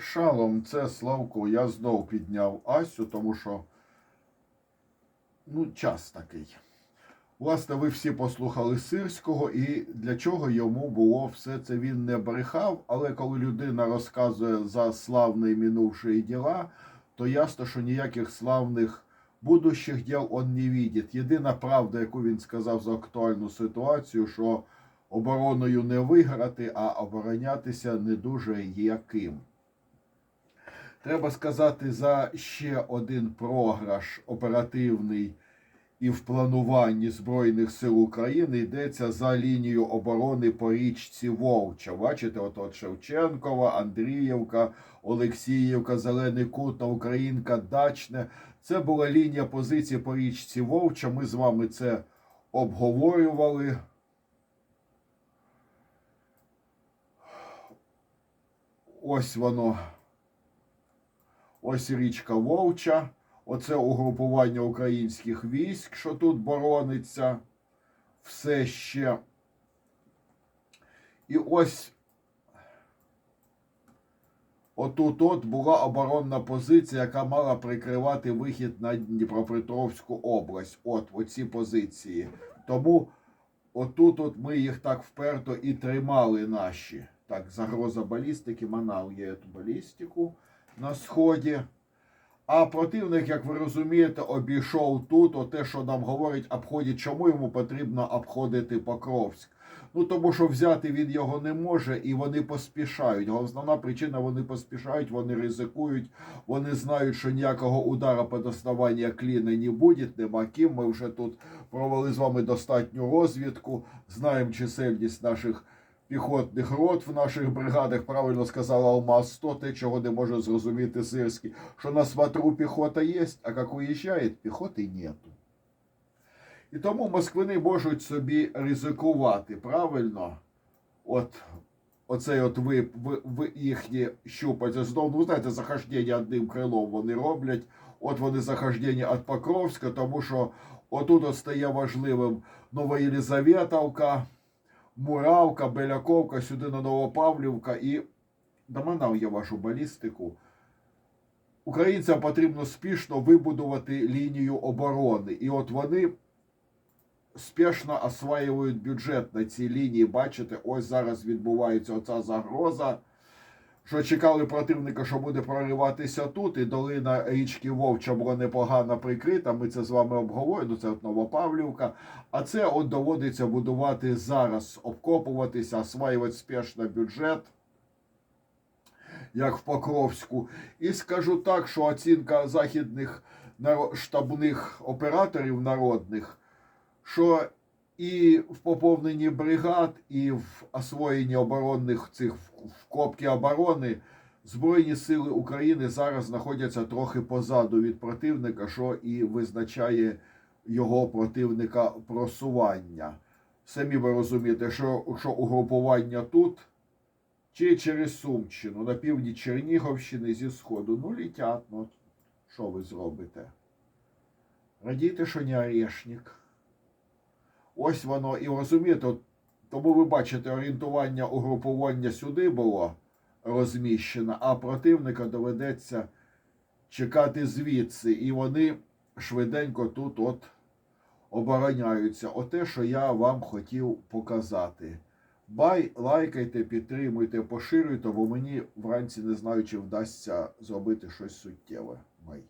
Шалом, це Славко. Я знов підняв Асю, тому що ну, час такий. Власне, ви всі послухали Сирського, і для чого йому було все це він не брехав. Але коли людина розказує за славні минувші діла, то ясно, що ніяких славних будущих діл он не видить. Єдина правда, яку він сказав за актуальну ситуацію, що обороною не виграти, а оборонятися не дуже є ким. Треба сказати за ще один програш оперативний і в плануванні Збройних сил України йдеться за лінію оборони по річці Вовча. Бачите, от, Шевченкова, Андріївка, Олексіївка, Зелений Кут, Українка, Дачне. Це була лінія позиції по річці Вовча. Ми з вами це обговорювали. Ось воно. Ось річка Вовча. Оце угрупування українських військ, що тут борониться. Все ще. І ось отут от була оборонна позиція, яка мала прикривати вихід на Дніпропетровську область. От оці позиції. Тому отут от ми їх так вперто і тримали наші. Так, загроза балістики, манав є ту балістику на сході. А противник, як ви розумієте, обійшов тут оте, що нам говорить, обходить, чому йому потрібно обходити Покровськ. Ну тому що взяти він його не може, і вони поспішають. Основна причина вони поспішають, вони ризикують, вони знають, що ніякого удара по доставанню кліна не буде, нема ким. Ми вже тут провели з вами достатню розвідку, знаємо чисельність наших піхотних рот в наших бригадах, правильно сказала Алмаз 100, те, чого не може зрозуміти Сирський, що на сватру піхота є, а як уїжджає, піхоти нету. І тому москвини можуть собі ризикувати, правильно? От оцей от ви, ви, ви їхні щупальця, знову, ну, знаєте, захождення одним крилом вони роблять. От вони захождення від Покровська, тому що отут от стає важливим Новоєлизаветовка, Муравка, Беляковка, сюди на Новопавлівка і доманав я вашу балістику. Українцям потрібно спішно вибудувати лінію оборони. І от вони спішно осваюють бюджет на цій лінії. Бачите, ось зараз відбувається оця загроза. Що чекали противника, що буде прориватися тут, і долина річки Вовча була непогано прикрита. Ми це з вами обговорюємо. Це от Новопавлівка. А це от доводиться будувати зараз, обкопуватися, осваювати спешно бюджет, як в Покровську. І скажу так, що оцінка західних штабних операторів народних, що і в поповненні бригад, і в освоєнні оборонних цих вкопки оборони Збройні сили України зараз знаходяться трохи позаду від противника, що і визначає його противника просування. Самі ви розумієте, що, що угрупування тут чи через Сумщину, на півдні Чернігівщини зі Сходу. Ну, літять, ну що ви зробите? Радійте, що не орешник. Ось воно і розумієте, тому ви бачите, орієнтування угрупування сюди було розміщено, а противника доведеться чекати звідси. І вони швиденько тут от обороняються. Оте, що я вам хотів показати. Бай, лайкайте, підтримуйте, поширюйте, бо мені вранці не знаю, чи вдасться зробити щось суттєве. Бай.